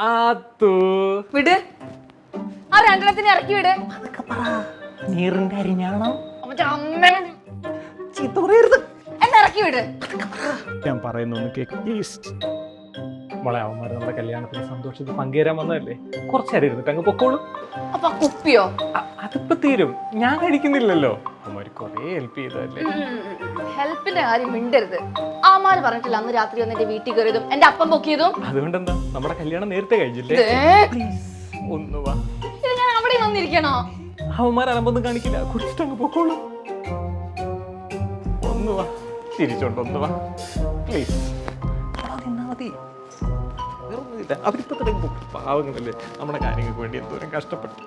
ആത്തു. വിട്. ആ രണ്ടെണ്ണത്തിന് ഇറക്കി വിട്. നീറിന്റെ അരിഞ്ഞാണോ? അവന്റെ അമ്മേനെ ചീത്ത പറയരുത്. എന്നെ ഇറക്കി വിട്. ഞാൻ കേക്ക്. പ്ലീസ് മോളെ അവന്മാർ നമ്മുടെ കല്യാണത്തിന് സന്തോഷത്തിൽ പങ്കുചേരാൻ വന്നതല്ലേ? കുറച്ചേരം ഇരുന്നിട്ട് അങ്ങ് പൊക്കോളൂ. അപ്പൊ കുപ്പിയോ? അതിപ്പോ തീരും. ഞാൻ കഴിക്കുന്നില്ലല്ലോ. അവന്മാര് കുറേ ഹെൽപ്പ് ചെയ്തല്ലേ ഹെൽപ്പിന്റെ കാര്യം മിണ്ടരുത്. ആമാൽ പറഞ്ഞിട്ടില്ല അന്ന് രാത്രി വന്ന് എന്റെ വീട്ടിൽ കയറിയതും എന്റെ അപ്പം പൊക്കിയതും അതുകൊണ്ടെന്താ? നമ്മുടെ കല്യാണം നേരത്തെ കഴിഞ്ഞില്ലേ? ഒന്ന് വാ. ഇത് ഞാൻ അവിടെ വന്നിരിക്കണോ അവന്മാർ അലമ്പൊന്നും കാണിക്കില്ല. കുടിച്ചിട്ട് അങ്ങ് പൊക്കോളൂ. ഒന്ന് വാ. തിരിച്ചോണ്ട് ഒന്ന് വാ. പ്ലീസ് മതി. വേറൊന്നുമില്ല. അവരിപ്പോ തന്നെ പാവങ്ങളല്ലേ? നമ്മുടെ കാര്യങ്ങൾക്ക് വേണ്ടി എന്തോരം കഷ്ടപ്പെട്ടു.